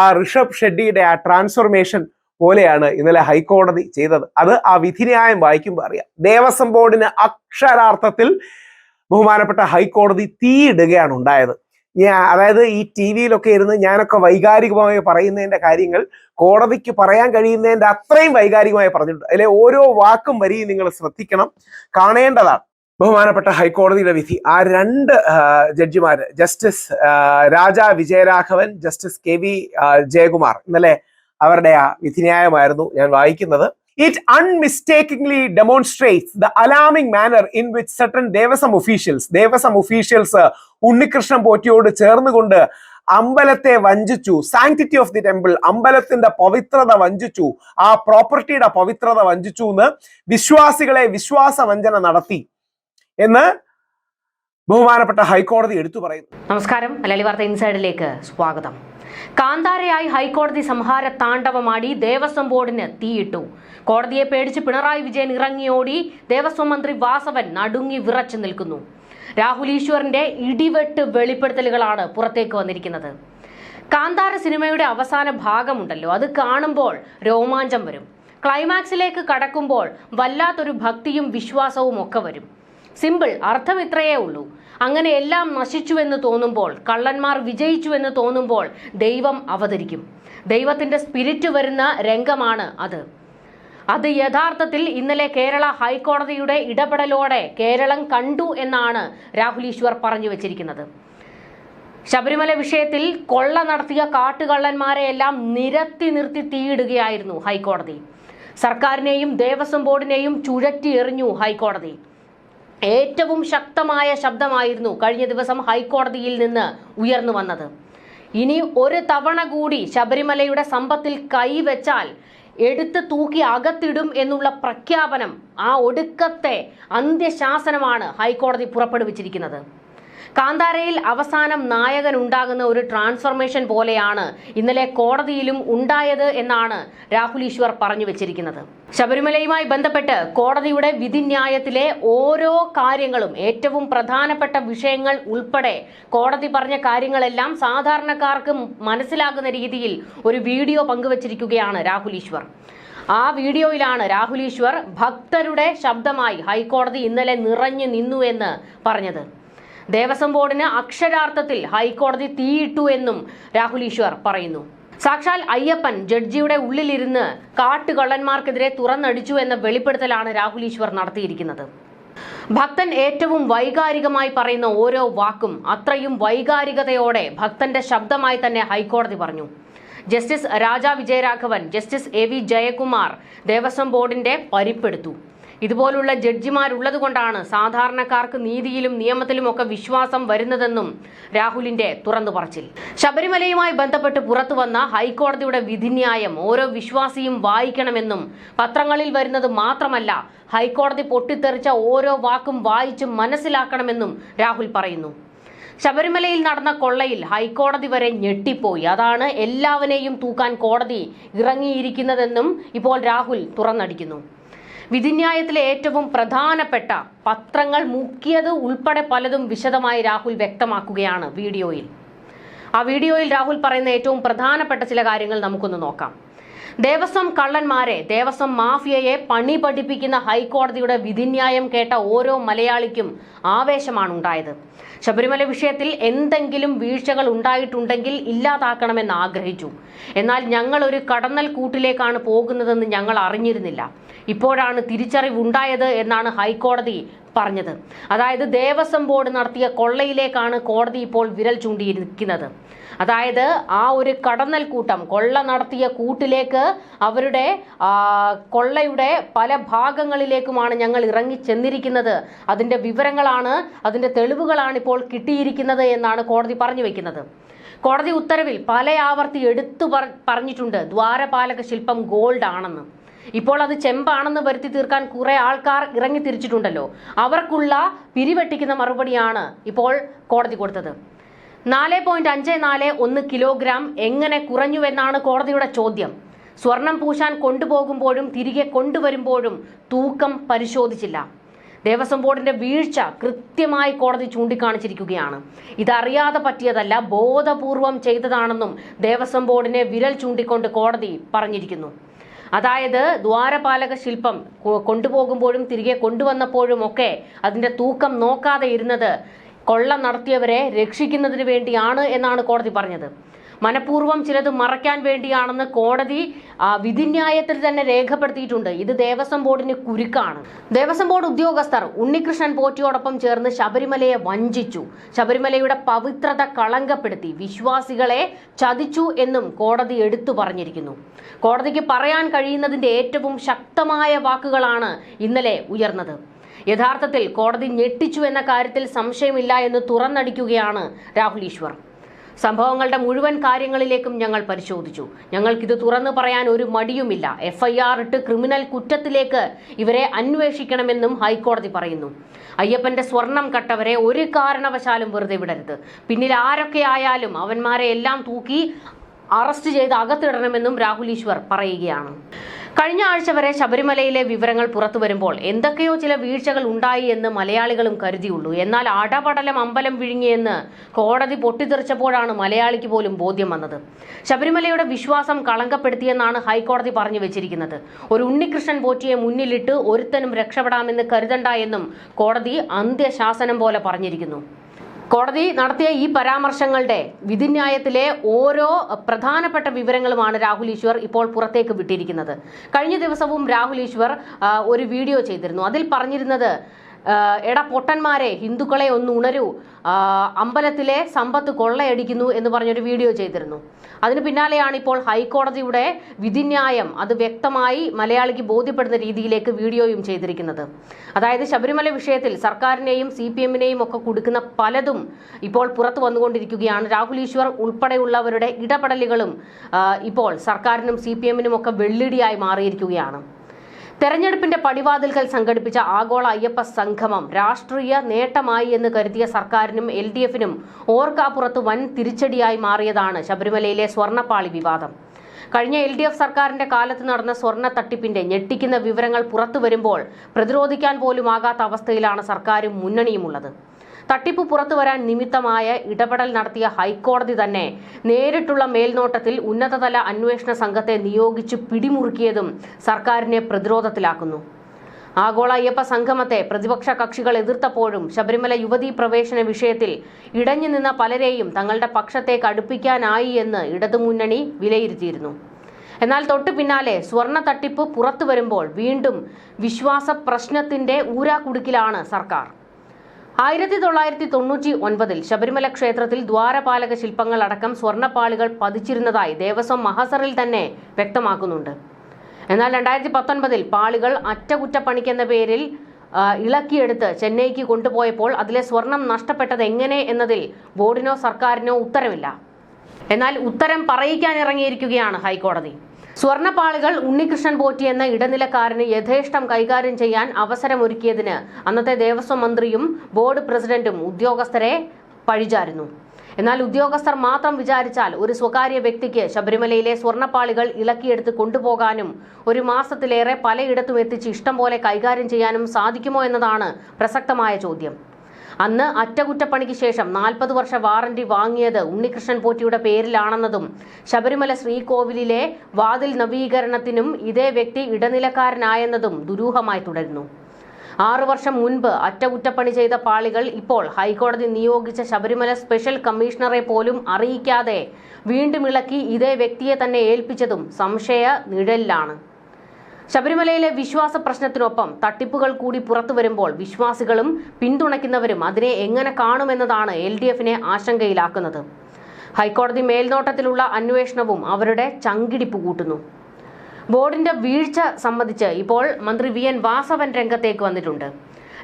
ആ ഋഷഭ് ഷെഡ്ഡിയുടെ ആ ട്രാൻസ്ഫോർമേഷൻ പോലെയാണ് ഇന്നലെ ഹൈക്കോടതി ചെയ്തത്. അത് ആ വിധിന്യായം വായിക്കുമ്പോൾ അറിയാം. ദേവസ്വം ബോർഡിന് അക്ഷരാർത്ഥത്തിൽ ബഹുമാനപ്പെട്ട ഹൈക്കോടതി തീയിടുകയാണ് ഉണ്ടായത്. ഞാൻ അതായത് ഈ ടി വിയിലൊക്കെ ഇരുന്ന് ഞാനൊക്കെ വൈകാരികമായി പറയുന്നതിന്റെ കാര്യങ്ങൾ കോടതിക്ക് പറയാൻ കഴിയുന്നതിന്റെ അത്രയും വൈകാരികമായി പറഞ്ഞിട്ടുണ്ട്. അതിലെ ഓരോ വാക്കും വരിയും നിങ്ങൾ ശ്രദ്ധിക്കണം. കാണേണ്ടതാണ്. ബഹുമാനപ്പെട്ട ഹൈക്കോടതിയുടെ വിധി. ആ രണ്ട് ജഡ്ജിമാർ justice Raja Vijayaraghavan justice K V Jayakumar ഇന്നലെ അവരുടെ ആ വിധിന്യായമായിരുന്നു ഞാൻ വായിക്കുന്നത്. It unmistakably demonstrates the alarming manner in which certain Devaswom officials Devaswom officials Unnikrishnan പോറ്റിയോട് ചേർന്നുകൊണ്ട് അമ്പലത്തെ വഞ്ചിച്ചു. സാങ്ക്ടിറ്റി ഓഫ് ദി ടെമ്പിൾ അമ്പലത്തിന്റെ പവിത്രത വഞ്ചിച്ചു. ആ പ്രോപ്പർട്ടിയുടെ പവിത്രത വഞ്ചിച്ചു എന്ന് വിശ്വാസികളെ വിശ്വാസ വഞ്ചന നടത്തി. എന്ന് ബഹുമാനപ്പെട്ട ഹൈക്കോടതി എടുത്തു പറയുന്നു. നമസ്കാരം. മലയാളി വാർത്ത ഇൻസൈഡിലേക്ക് സ്വാഗതം. കാന്താരയായി ഹൈക്കോടതി സംഹാര താണ്ഡവമാടി ദേവസ്വം ബോർഡിന് തീയിട്ടു. കോടതിയെ പേടിച്ച് പിണറായി വിജയൻ ഇറങ്ങിയോടി ദേവസ്വം മന്ത്രി വാസവൻ നടുങ്ങി വിറച്ചു നിൽക്കുന്നു. രാഹുൽ ഈശ്വറിന്റെ ഇടിവെട്ട് വെളിപ്പെടുത്തലുകളാണ് പുറത്തേക്ക് വന്നിരിക്കുന്നത്. കാന്താര സിനിമയുടെ അവസാന ഭാഗമുണ്ടല്ലോ. അത് കാണുമ്പോൾ രോമാഞ്ചം വരും. ക്ലൈമാക്സിലേക്ക് കടക്കുമ്പോൾ വല്ലാത്തൊരു ഭക്തിയും വിശ്വാസവും ഒക്കെ വരും. സിമ്പിൾ അർത്ഥം ഇത്രയേ ഉള്ളൂ. അങ്ങനെ എല്ലാം നശിച്ചുവെന്ന് തോന്നുമ്പോൾ കള്ളന്മാർ വിജയിച്ചുവെന്ന് തോന്നുമ്പോൾ ദൈവം അവതരിക്കും. ദൈവത്തിന്റെ സ്പിരിറ്റ് വരുന്ന രംഗമാണ് അത്. അത് യഥാർത്ഥത്തിൽ ഇന്നലെ കേരള ഹൈക്കോടതിയുടെ ഇടപെടലോടെ കേരളം കണ്ടു എന്നാണ് രാഹുൽ ഈശ്വർ പറഞ്ഞു വച്ചിരിക്കുന്നത്. ശബരിമല വിഷയത്തിൽ കൊള്ള നടത്തിയ കാട്ടുകള്ളന്മാരെയെല്ലാം നിരത്തി നിർത്തി തീയിടുകയായിരുന്നു ഹൈക്കോടതി. സർക്കാരിനെയും ദേവസ്വം ബോർഡിനെയും ചുഴറ്റി എറിഞ്ഞു ഹൈക്കോടതി. ഏറ്റവും ശക്തമായ ശബ്ദമായിരുന്നു കഴിഞ്ഞ ദിവസം ഹൈക്കോടതിയിൽ നിന്ന് ഉയർന്നു വന്നത്. ഇനി ഒരു തവണ കൂടി ശബരിമലയുടെ സമ്പത്തിൽ കൈവച്ചാൽ എടുത്ത് തൂക്കി അകത്തിടും എന്നുള്ള പ്രഖ്യാപനം ആ ഒടുക്കത്തെ അന്ത്യശാസനമാണ് ഹൈക്കോടതി പുറപ്പെടുവിച്ചിരിക്കുന്നത്. കാന്താരയിൽ അവസാനം നായകൻ ഉണ്ടാകുന്ന ഒരു ട്രാൻസ്ഫർമേഷൻ പോലെയാണ് ഇന്നലെ കോടതിയിലും ഉണ്ടായത് എന്നാണ് രാഹുൽ ഈശ്വർ പറഞ്ഞു വെച്ചിരിക്കുന്നത്. ശബരിമലയുമായി ബന്ധപ്പെട്ട് കോടതിയുടെ വിധിന്യായത്തിലെ ഓരോ കാര്യങ്ങളും ഏറ്റവും പ്രധാനപ്പെട്ട വിഷയങ്ങൾ ഉൾപ്പെടെ കോടതി പറഞ്ഞ കാര്യങ്ങളെല്ലാം സാധാരണക്കാർക്ക് മനസ്സിലാകുന്ന രീതിയിൽ ഒരു വീഡിയോ പങ്കുവച്ചിരിക്കുകയാണ് രാഹുൽ ഈശ്വർ. ആ വീഡിയോയിലാണ് രാഹുൽ ഈശ്വർ ഭക്തരുടെ ശബ്ദമായി ഹൈക്കോടതി ഇന്നലെ നിറഞ്ഞു നിന്നു എന്ന് പറഞ്ഞത്. ദേവസ്വം ബോർഡിന് അക്ഷരാർത്ഥത്തിൽ ഹൈക്കോടതി തീയിട്ടു എന്നും രാഹുൽ ഈശ്വർ പറയുന്നു. സാക്ഷാൽ അയ്യപ്പൻ ജഡ്ജിയുടെ ഉള്ളിലിരുന്ന് കാട്ടുകള്ളന്മാർക്കെതിരെ തുറന്നടിച്ചു എന്ന വെളിപ്പെടുത്തലാണ് രാഹുൽ ഈശ്വർ നടത്തിയിരിക്കുന്നത്. ഭക്തൻ ഏറ്റവും വൈകാരികമായി പറയുന്ന ഓരോ വാക്കും അത്രയും വൈകാരികതയോടെ ഭക്തന്റെ ശബ്ദമായി തന്നെ ഹൈക്കോടതി പറഞ്ഞു. Justice Raja Vijayaraghavan justice A V Jayakumar Devaswom ബോർഡിന്റെ പരിപ്പെടുത്തു. ഇതുപോലുള്ള ജഡ്ജിമാരുള്ളത് കൊണ്ടാണ് സാധാരണക്കാർക്ക് നീതിയിലും നിയമത്തിലും ഒക്കെ വിശ്വാസം വരുന്നതെന്നും രാഹുലിന്റെ തുറന്നു പറച്ചിൽ. ശബരിമലയുമായി ബന്ധപ്പെട്ട് പുറത്തുവന്ന ഹൈക്കോടതിയുടെ വിധിന്യായം ഓരോ വിശ്വാസിയും വായിക്കണമെന്നും പത്രങ്ങളിൽ വരുന്നത് മാത്രമല്ല ഹൈക്കോടതി പൊട്ടിത്തെറിച്ച ഓരോ വാക്കും വായിച്ച് മനസ്സിലാക്കണമെന്നും രാഹുൽ പറയുന്നു. ശബരിമലയിൽ നടന്ന കൊള്ളയിൽ ഹൈക്കോടതി വരെ ഞെട്ടിപ്പോയി. അതാണ് എല്ലാവരെയും തൂക്കാൻ കോടതി ഇറങ്ങിയിരിക്കുന്നതെന്നും ഇപ്പോൾ രാഹുൽ തുറന്നടിക്കുന്നു. വിധിന്യായത്തിലെ ഏറ്റവും പ്രധാനപ്പെട്ട പത്രങ്ങൾ മുക്കിയത് ഉൾപ്പെടെ പലതും വിശദമായി രാഹുൽ വ്യക്തമാക്കുകയാണ് വീഡിയോയിൽ. ആ വീഡിയോയിൽ രാഹുൽ പറയുന്ന ഏറ്റവും പ്രധാനപ്പെട്ട ചില കാര്യങ്ങൾ നമുക്കൊന്ന് നോക്കാം. ദേവസ്വം കള്ളന്മാരെ ദേവസ്വം മാഫിയയെ പണി പഠിപ്പിക്കുന്ന ഹൈക്കോടതിയുടെ വിധിന്യായം കേട്ട ഓരോ മലയാളിക്കും ആവേശമാണ് ഉണ്ടായത് ശബരിമല വിഷയത്തിൽ എന്തെങ്കിലും വീഴ്ചകൾ ഉണ്ടായിട്ടുണ്ടെങ്കിൽ ഇല്ലാതാക്കണമെന്ന് ആഗ്രഹിച്ചു. എന്നാൽ ഞങ്ങൾ ഒരു കടന്നൽ കൂട്ടിലേക്കാണ് പോകുന്നതെന്ന് ഞങ്ങൾ അറിഞ്ഞിരുന്നില്ല. ഇപ്പോഴാണ് തിരിച്ചറിവുണ്ടായത് എന്നാണ് ഹൈക്കോടതി പറഞ്ഞത്. അതായത് ദേവസ്വം ബോർഡ് നടത്തിയ കൊള്ളയിലേക്കാണ് കോടതി ഇപ്പോൾ വിരൽ ചൂണ്ടിയിരിക്കുന്നത്. അതായത് ആ ഒരു കടന്നൽ കൂട്ടം കൊള്ള നടത്തിയ കൂട്ടിലേക്ക് അവരുടെ കൊള്ളയുടെ പല ഭാഗങ്ങളിലേക്കുമാണ് ഞങ്ങൾ ഇറങ്ങി ചെന്നിരിക്കുന്നത്. അതിന്റെ വിവരങ്ങളാണ് അതിന്റെ തെളിവുകളാണ് ഇപ്പോൾ കിട്ടിയിരിക്കുന്നത് എന്നാണ് കോടതി പറഞ്ഞു വയ്ക്കുന്നത് കോടതി ഉത്തരവിൽ പല ആവർത്തി എടുത്തു പറഞ്ഞിട്ടുണ്ട് ദ്വാരപാലക ശില്പം ഗോൾഡ് ആണെന്ന്. ഇപ്പോൾ അത് ചെമ്പാണെന്ന് വരുത്തി തീർക്കാൻ കുറെ ആൾക്കാർ ഇറങ്ങി തിരിച്ചിട്ടുണ്ടല്ലോ അവർക്കുള്ള പിരിവെട്ടിക്കുന്ന മറുപടിയാണ് ഇപ്പോൾ കോടതി കൊടുത്തത്. നാല് പോയിന്റ് അഞ്ച് നാല് ഒന്ന് കിലോഗ്രാം എങ്ങനെ കുറഞ്ഞുവെന്നാണ് കോടതിയുടെ ചോദ്യം. സ്വർണം പൂശാൻ കൊണ്ടുപോകുമ്പോഴും തിരികെ കൊണ്ടുവരുമ്പോഴും തൂക്കം പരിശോധിച്ചില്ല. ദേവസ്വം ബോർഡിന്റെ വീഴ്ച കൃത്യമായി കോടതി ചൂണ്ടിക്കാണിച്ചിരിക്കുകയാണ്. ഇതറിയാതെ പറ്റിയതല്ല ബോധപൂർവം ചെയ്തതാണെന്നും ദേവസ്വം ബോർഡിനെ വിരൽ ചൂണ്ടിക്കൊണ്ട് കോടതി പറഞ്ഞിരിക്കുന്നു. അതായത് ദ്വാരപാലക ശില്പം കൊണ്ടുപോകുമ്പോഴും തിരികെ കൊണ്ടുവന്നപ്പോഴും ഒക്കെ അതിന്റെ തൂക്കം നോക്കാതെ ഇരുന്നത് കൊള്ള നടത്തിയവരെ രക്ഷിക്കുന്നതിന് വേണ്ടിയാണ് എന്നാണ് കോടതി പറഞ്ഞത്. മനഃപൂർവം ചിലത് മറയ്ക്കാൻ വേണ്ടിയാണെന്ന് കോടതി വിധിന്യായത്തിൽ തന്നെ രേഖപ്പെടുത്തിയിട്ടുണ്ട്. ഇത് ദേവസ്വം ബോർഡിന് കുരുക്കാണ്. ദേവസ്വം ബോർഡ് ഉദ്യോഗസ്ഥർ ഉണ്ണികൃഷ്ണൻ പോറ്റിയോടൊപ്പം ചേർന്ന് ശബരിമലയെ വഞ്ചിച്ചു. ശബരിമലയുടെ പവിത്രത കളങ്കപ്പെടുത്തി. വിശ്വാസികളെ ചതിച്ചു എന്നും കോടതി എടുത്തു പറഞ്ഞിരിക്കുന്നു. കോടതിക്ക് പറയാൻ കഴിയുന്നതിന്റെ ഏറ്റവും ശക്തമായ വാക്കുകളാണ് ഇന്നലെ ഉയർന്നത്. യഥാർത്ഥത്തിൽ കോടതി ഞെട്ടിച്ചു എന്ന കാര്യത്തിൽ സംശയമില്ല എന്ന് തുറന്നടിക്കുകയാണ് രാഹുൽ ഈശ്വർ. സംഭവങ്ങളുടെ മുഴുവൻ കാര്യങ്ങളിലേക്കും ഞങ്ങൾ പരിശോധിച്ചു. ഞങ്ങൾക്കിത് തുറന്നു പറയാൻ ഒരു മടിയുമില്ല. എഫ്ഐആർ ഇട്ട് ക്രിമിനൽ കുറ്റത്തിലേക്ക് ഇവരെ അന്വേഷിക്കണമെന്നും ഹൈക്കോടതി പറയുന്നു. അയ്യപ്പന്റെ സ്വർണം കട്ടവരെ ഒരു കാരണവശാലും വെറുതെ വിടരുത്. പിന്നിൽ ആരൊക്കെ ആയാലും അവന്മാരെ എല്ലാം തൂക്കി അറസ്റ്റ് ചെയ്ത് അകത്തിടണമെന്നും രാഹുൽ ഈശ്വർ പറയുകയാണ്. കഴിഞ്ഞ ആഴ്ച വരെ ശബരിമലയിലെ വിവരങ്ങൾ പുറത്തു വരുമ്പോൾ എന്തൊക്കെയോ ചില വീഴ്ചകൾ ഉണ്ടായി എന്ന് മലയാളികളും കരുതിയുള്ളൂ. എന്നാൽ അടപടലം അമ്പലം വിഴുങ്ങിയെന്ന് കോടതി പൊട്ടിത്തെറിച്ചപ്പോഴാണ് മലയാളിക്ക് പോലും ബോധ്യം വന്നത്. ശബരിമലയുടെ വിശ്വാസം കളങ്കപ്പെടുത്തിയെന്നാണ് ഹൈക്കോടതി പറഞ്ഞു വെച്ചിരിക്കുന്നത്. ഒരു ഉണ്ണികൃഷ്ണൻ പോറ്റിയെ മുന്നിലിട്ട് ഒരുത്തനും രക്ഷപ്പെടാമെന്ന് കരുതണ്ട എന്നും കോടതി അന്ത്യശാസനം പോലെ പറഞ്ഞിരിക്കുന്നു. കോടതി നടത്തിയ ഈ പരാമർശങ്ങളുടെ വിധിന്യായത്തിലെ ഓരോ പ്രധാനപ്പെട്ട വിവരങ്ങളുമാണ് രാഹുൽ ഈശ്വർ ഇപ്പോൾ പുറത്തേക്ക് വിട്ടിരിക്കുന്നത്. കഴിഞ്ഞ ദിവസവും രാഹുൽ ഈശ്വർ ഒരു വീഡിയോ ചെയ്തിരുന്നു. അതിൽ പറഞ്ഞിരുന്നത് എടാ പൊട്ടന്മാരെ ഹിന്ദുക്കളെ ഒന്ന് ഉണരൂ. അമ്പലത്തിലെ സമ്പത്ത് കൊള്ളയടിക്കുന്നു എന്ന് പറഞ്ഞൊരു വീഡിയോ ചെയ്തിരുന്നു. അതിന് പിന്നാലെയാണ് ഇപ്പോൾ ഹൈക്കോടതിയുടെ വിധിന്യായം. അത് വ്യക്തമായി മലയാളിക്ക് ബോധ്യപ്പെടുന്ന രീതിയിലേക്ക് വീഡിയോയും ചെയ്തിരിക്കുന്നത്. അതായത് ശബരിമല വിഷയത്തിൽ സർക്കാരിനെയും സി പി എമ്മിനെയും ഒക്കെ കൊടുക്കുന്ന പലതും ഇപ്പോൾ പുറത്തു വന്നുകൊണ്ടിരിക്കുകയാണ്. രാഹുൽ ഈശ്വർ ഉൾപ്പെടെയുള്ളവരുടെ ഇടപെടലുകളും ഇപ്പോൾ സർക്കാരിനും സി പി എമ്മിനും ഒക്കെ വെള്ളിടിയായി മാറിയിരിക്കുകയാണ്. തെരഞ്ഞെടുപ്പിന്റെ പടിവാതിൽക്കൽ സംഘടിപ്പിച്ച ആഗോള അയ്യപ്പ സംഗമം രാഷ്ട്രീയ നേട്ടമായി എന്ന് കരുതിയ സർക്കാരിനും എൽ ഡി എഫിനും ഓർക്കാപ്പുറത്ത് വൻ തിരിച്ചടിയായി മാറിയതാണ് ശബരിമലയിലെ സ്വർണപ്പാളി വിവാദം. കഴിഞ്ഞ എൽ ഡി എഫ് സർക്കാരിന്റെ കാലത്ത് നടന്ന സ്വർണ തട്ടിപ്പിന്റെ ഞെട്ടിക്കുന്ന വിവരങ്ങൾ പുറത്തു വരുമ്പോൾ പ്രതിരോധിക്കാൻ പോലും ആകാത്ത അവസ്ഥയിലാണ് സർക്കാരും മുന്നണിയുമുള്ളത്. തട്ടിപ്പ് പുറത്തു വരാൻ നിമിത്തമായ ഇടപെടൽ നടത്തിയ ഹൈക്കോടതി തന്നെ നേരിട്ടുള്ള മേൽനോട്ടത്തിൽ ഉന്നതതല അന്വേഷണ സംഘത്തെ നിയോഗിച്ച് പിടിമുറുക്കിയതും സർക്കാരിനെ പ്രതിരോധത്തിലാക്കുന്നു. ആഗോള അയ്യപ്പ സംഗമത്തെ പ്രതിപക്ഷ കക്ഷികൾ എതിർത്തപ്പോഴും ശബരിമല യുവതീ പ്രവേശന വിഷയത്തിൽ ഇടഞ്ഞു നിന്ന പലരെയും തങ്ങളുടെ പക്ഷത്തേക്ക് അടുപ്പിക്കാനായി എന്ന് ഇടതുമുന്നണി വിലയിരുത്തിയിരുന്നു. എന്നാൽ തൊട്ടു പിന്നാലെ സ്വർണ തട്ടിപ്പ് പുറത്തു വരുമ്പോൾ വീണ്ടും വിശ്വാസ പ്രശ്നത്തിന്റെ ഊരാക്കുടുക്കിലാണ് സർക്കാർ. ആയിരത്തി തൊള്ളായിരത്തി തൊണ്ണൂറ്റി ഒൻപതിൽ ശബരിമല ക്ഷേത്രത്തിൽ ദ്വാരപാലക ശില്പങ്ങൾ അടക്കം സ്വർണപ്പാളികൾ പതിച്ചിരുന്നതായി ദേവസ്വം മഹസറിൽ തന്നെ വ്യക്തമാക്കുന്നുണ്ട്. എന്നാൽ രണ്ടായിരത്തി പത്തൊൻപതിൽ പാളികൾ അറ്റകുറ്റപ്പണിക്കെന്ന പേരിൽ ഇളക്കിയെടുത്ത് ചെന്നൈക്ക് കൊണ്ടുപോയപ്പോൾ അതിലെ സ്വർണം നഷ്ടപ്പെട്ടത് എങ്ങനെ എന്നതിൽ ബോർഡിനോ സർക്കാരിനോ ഉത്തരവില്ല. എന്നാൽ ഉത്തരം പറയിക്കാൻ ഇറങ്ങിയിരിക്കുകയാണ് ഹൈക്കോടതി. സ്വർണപ്പാളികൾ ഉണ്ണികൃഷ്ണൻ പോറ്റി എന്ന ഇടനിലക്കാരന് യഥേഷ്ടം കൈകാര്യം ചെയ്യാൻ അവസരമൊരുക്കിയതിന് അന്നത്തെ ദേവസ്വം മന്ത്രിയും ബോർഡ് പ്രസിഡന്റും ഉദ്യോഗസ്ഥരെ പഴിചാരുന്നു. എന്നാൽ ഉദ്യോഗസ്ഥർ മാത്രം വിചാരിച്ചാൽ ഒരു സ്വകാര്യ വ്യക്തിക്ക് ശബരിമലയിലെ സ്വർണപ്പാളികൾ ഇളക്കിയെടുത്ത് കൊണ്ടുപോകാനും ഒരു മാസത്തിലേറെ പലയിടത്തും എത്തിച്ച് ഇഷ്ടം പോലെ കൈകാര്യം ചെയ്യാനും സാധിക്കുമോ എന്നതാണ് പ്രസക്തമായ ചോദ്യം. അന്ന് അറ്റകുറ്റപ്പണിക്ക് ശേഷം നാൽപ്പത് വർഷ വാറന്റി വാങ്ങിയത് ഉണ്ണികൃഷ്ണൻ പോറ്റിയുടെ പേരിലാണെന്നതും ശബരിമല ശ്രീകോവിലിലെ വാതിൽ നവീകരണത്തിനും ഇതേ വ്യക്തി ഇടനിലക്കാരനായെന്നതും ദുരൂഹമായി തുടരുന്നു. ആറു വർഷം മുൻപ് അറ്റകുറ്റപ്പണി ചെയ്ത പാളികൾ ഇപ്പോൾ ഹൈക്കോടതി നിയോഗിച്ച ശബരിമല സ്പെഷ്യൽ കമ്മീഷണറെ പോലും അറിയിക്കാതെ വീണ്ടും ഇളക്കി ഇതേ വ്യക്തിയെ തന്നെ ഏൽപ്പിച്ചതും സംശയ നിഴലിലാണ്. ശബരിമലയിലെ വിശ്വാസ പ്രശ്നത്തിനൊപ്പം തട്ടിപ്പുകൾ കൂടി പുറത്തു വരുമ്പോൾ വിശ്വാസികളും പിന്തുണയ്ക്കുന്നവരും അതിനെ എങ്ങനെ കാണുമെന്നതാണ് എൽ ഡി എഫിനെ ആശങ്കയിലാക്കുന്നത്. ഹൈക്കോടതി മേൽനോട്ടത്തിലുള്ള അന്വേഷണവും അവരുടെ ചങ്കിടിപ്പ് കൂട്ടുന്നു. ബോർഡിന്റെ വീഴ്ച സംബന്ധിച്ച് ഇപ്പോൾ മന്ത്രി വി എൻ വാസവൻ രംഗത്തേക്ക് വന്നിട്ടുണ്ട്.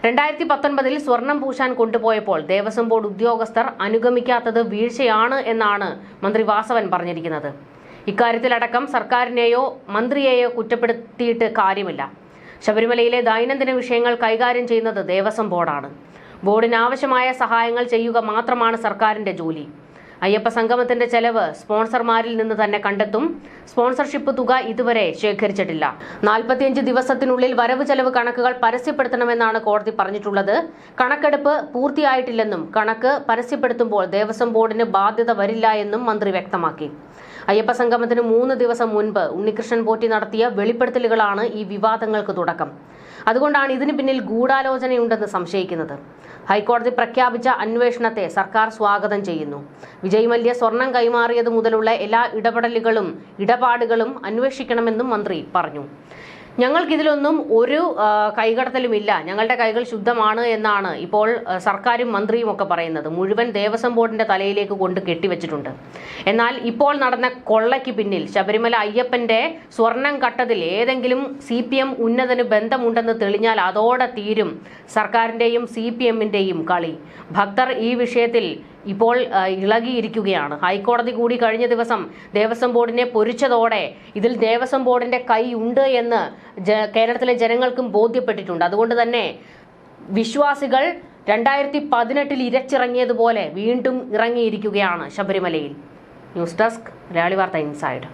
രണ്ടായിരത്തി പത്തൊൻപതിൽ സ്വർണം പൂശാൻ കൊണ്ടുപോയപ്പോൾ ദേവസ്വം ബോർഡ് ഉദ്യോഗസ്ഥർ അനുഗമിക്കാത്തത് വീഴ്ചയാണ് എന്നാണ് മന്ത്രി വാസവൻ പറഞ്ഞിരിക്കുന്നത്. ഇക്കാര്യത്തിലടക്കം സർക്കാരിനെയോ മന്ത്രിയെയോ കുറ്റപ്പെടുത്തിയിട്ട് കാര്യമില്ല. ശബരിമലയിലെ ദൈനംദിന വിഷയങ്ങൾ കൈകാര്യം ചെയ്യുന്നത് ദേവസ്വം ബോർഡാണ്. ബോർഡിന് ആവശ്യമായ സഹായങ്ങൾ ചെയ്യുക മാത്രമാണ് സർക്കാരിന്റെ ജോലി. അയ്യപ്പ സംഗമത്തിന്റെ ചെലവ് സ്പോൺസർമാരിൽ നിന്ന് തന്നെ കണ്ടെത്തും. സ്പോൺസർഷിപ്പ് തുക ഇതുവരെ ശേഖരിച്ചിട്ടില്ല. നാൽപ്പത്തിയഞ്ച് ദിവസത്തിനുള്ളിൽ വരവ് ചെലവ് കണക്കുകൾ പരസ്യപ്പെടുത്തണമെന്നാണ് കോടതി പറഞ്ഞിട്ടുള്ളത്. കണക്കെടുപ്പ് പൂർത്തിയായിട്ടില്ലെന്നും കണക്ക് പരസ്യപ്പെടുത്തുമ്പോൾ ദേവസ്വം ബോർഡിന് ബാധ്യത വരില്ല എന്നും മന്ത്രി വ്യക്തമാക്കി. അയ്യപ്പ സംഗമത്തിന് മൂന്ന് ദിവസം മുൻപ് ഉണ്ണികൃഷ്ണൻ പോറ്റി നടത്തിയ വെളിപ്പെടുത്തലുകളാണ് ഈ വിവാദങ്ങൾക്ക് തുടക്കം. അതുകൊണ്ടാണ് ഇതിന് പിന്നിൽ ഗൂഢാലോചനയുണ്ടെന്ന് സംശയിക്കുന്നത്. ഹൈക്കോടതി പ്രഖ്യാപിച്ച അന്വേഷണത്തെ സർക്കാർ സ്വാഗതം ചെയ്യുന്നു. വിജയ് മല്യ സ്വർണം കൈമാറിയത് മുതലുള്ള എല്ലാ ഇടപെടലുകളും ഇടപാടുകളും അന്വേഷിക്കണമെന്നും മന്ത്രി പറഞ്ഞു. ഞങ്ങൾക്കിതിലൊന്നും ഒരു കൈകടത്തലും കൈകടത്തലുമില്ല. ഞങ്ങളുടെ കൈകൾ ശുദ്ധമാണ് എന്നാണ് ഇപ്പോൾ സർക്കാരും മന്ത്രിയും ഒക്കെ പറയുന്നത്. മുഴുവൻ ദേവസ്വം ബോർഡിന്റെ തലയിലേക്ക് കൊണ്ട് കെട്ടിവെച്ചിട്ടുണ്ട്. എന്നാൽ ഇപ്പോൾ നടന്ന കൊള്ളയ്ക്ക് പിന്നിൽ ശബരിമല അയ്യപ്പന്റെ സ്വർണം കട്ടതിൽ ഏതെങ്കിലും സി പി എം ഉന്നതന് ബന്ധമുണ്ടെന്ന് തെളിഞ്ഞാൽ അതോടെ തീരും സർക്കാരിന്റെയും സി പി എമ്മിന്റെയും കളി. ഭക്തർ ഈ വിഷയത്തിൽ ഇപ്പോൾ ഇളകിയിരിക്കുകയാണ്. ഹൈക്കോടതി കൂടി കഴിഞ്ഞ ദിവസം ദേവസ്വം ബോർഡിനെ പൊരിച്ചതോടെ ഇതിൽ ദേവസ്വം ബോർഡിന്റെ കൈ ഉണ്ട് എന്ന് കേരളത്തിലെ ജനങ്ങൾക്കും ബോധ്യപ്പെട്ടിട്ടുണ്ട്. അതുകൊണ്ട് തന്നെ വിശ്വാസികൾ രണ്ടായിരത്തി പതിനെട്ടിൽ ഇരച്ചിറങ്ങിയതുപോലെ വീണ്ടും ഇറങ്ങിയിരിക്കുകയാണ് ശബരിമലയിൽ. ന്യൂസ് ഡെസ്ക് മലയാളി വാർത്ത ഇൻസൈഡ്.